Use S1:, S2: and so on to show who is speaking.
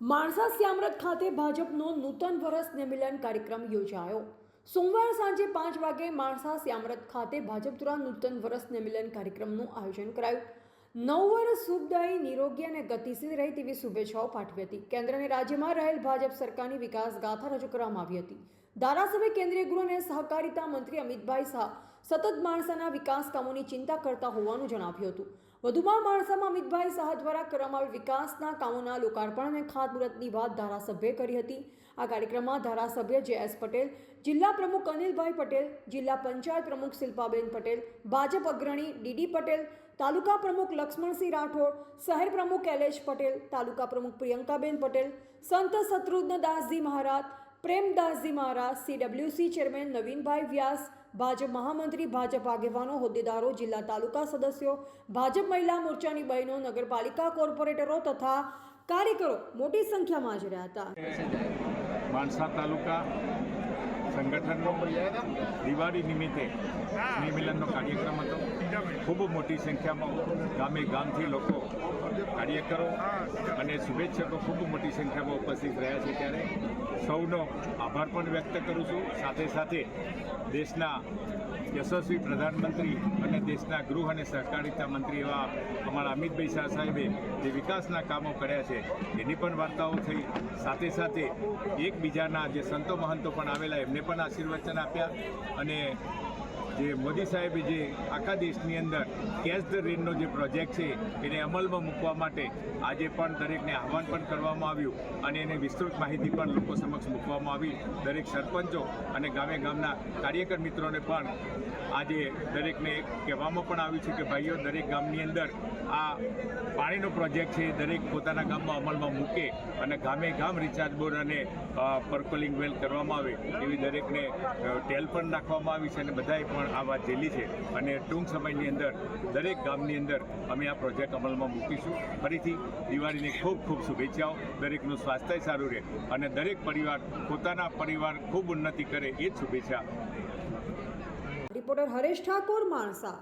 S1: માણસા શ્યામરથ ખાતે ભાજપનો નૂતન વર્ષ નિમિલન કાર્યક્રમ યોજાયો. સોમવાર સાંજે પાંચ વાગે માણસા શ્યામરથ ખાતે ભાજપ દ્વારા નૂતન વર્ષ નિમિલન કાર્યક્રમનું આયોજન કરાયું. નવ વર્ષ સુખદાયી નિરોગી અને ગતિશીલ રહે તેવી શુભેચ્છાઓ પાઠવી હતી. કેન્દ્ર અને રાજ્યમાં રહેલ ભાજપ સરકારની વિકાસ ગાથા રજૂ કરવામાં આવી હતી. ધારાસભ્ય, કેન્દ્રીય ગૃહ અને સહકારિતા મંત્રી અમિતભાઈ શાહ સતત માણસાના વિકાસ કામોની ચિંતા કરતા હોવાનું જણાવ્યું હતું. વધુમાં માણસામાં અમિતભાઈ શાહ દ્વારા કરવામાં આવેલ વિકાસના કામોના લોકાર્પણ અને ખાતમુહૂર્તની વાત ધારાસભ્ય કરી હતી. આ કાર્યક્રમમાં ધારાસભ્ય જે એસ પટેલ, જિલ્લા પ્રમુખ અનિલભાઈ પટેલ, જિલ્લા પંચાયત પ્રમુખ શિલ્પાબેન પટેલ, ભાજપ અગ્રણી ડીડી પટેલ, તાલુકા પ્રમુખ લક્ષ્મણસિંહ રાઠોડ, શહેર પ્રમુખ એલેશ પટેલ, તાલુકા પ્રમુખ પ્રિયંકાબેન પટેલ, સંત શત્રુઘ્નદાસજી મહારાજ, પ્રેમદાસજી મહારાજ સીડબ્લ્યુસી ચેરમેન નવીનભાઈ વ્યાસ ભાજપ મહામંત્રી, ભાજપ આગેવાનો, હોદ્દેદારો, જિલ્લા તાલુકા સદસ્યો, ભાજપ મહિલા મોરચાની બહેનો, નગરપાલિકા કોર્પોરેટરો તથા કાર્યકરો મોટી સંખ્યામાં હાજર રહ્યા હતા.
S2: માણસા તાલુકા સંગઠનનો દિવાળી નિમિત્તે સ્નેહમિલનનો કાર્યક્રમ હતો. ખૂબ મોટી સંખ્યામાં ગામે ગામથી લોકો કાર્યકરો અને શુભેચ્છકો ખૂબ મોટી સંખ્યામાં ઉપસ્થિત રહ્યા છે ત્યારે. સૌનો આભાર પણ વ્યક્ત કરું છું. સાથે સાથે દેશના યશસ્વી પ્રધાનમંત્રી અને દેશના ગૃહ અને સહકારિતા મંત્રી એવા અમારા અમિતભાઈ શાહ સાહેબે જે વિકાસના કામો કર્યા છે એની પણ વાર્તાઓ થઈ. સાથે સાથે એકબીજાના જે સંતો મહંતો પણ આવેલા એમને પણ આશીર્વચન આપ્યા અને જે મોદી સાહેબે જે આખા દેશની અંદર કેશ ધ રેનનો જે પ્રોજેક્ટ છે, એને અમલમાં મૂકવા માટે આજે પણ દરેકને આહવાન પણ કરવામાં આવ્યું અને એને વિસ્તૃત માહિતી પણ લોકો સમક્ષ મૂકવામાં આવી. દરેક સરપંચો અને ગામે ગામના કાર્યકર મિત્રોને પણ આજે દરેકને કહેવામાં પણ આવ્યું છે કે ભાઈઓ, દરેક ગામની અંદર આ પાણીનો પ્રોજેક્ટ છે, દરેક પોતાના ગામમાં અમલમાં મૂકે અને ગામે ગામ રિચાર્જ બોર્ડ અને પર્કોલિંગ વેલ કરવામાં આવે એવી દરેકને ટેલ પણ નાખવામાં આવી છે અને બધાએ પણ આ વાત ઝીલી છે અને ટૂંક સમયની અંદર, દરેક ગામની અંદર અમે આ પ્રોજેક્ટ અમલમાં મૂકીશું. ફરીથી દિવાળીની ખૂબ ખૂબ શુભેચ્છાઓ. દરેકનું સ્વાસ્થ્ય સારું રહે અને દરેક પરિવાર, પોતાના પરિવાર ખૂબ ઉન્નતિ કરે એ જ શુભેચ્છા.
S1: રિપોર્ટર હરેશ ઠાકોર, માણસા.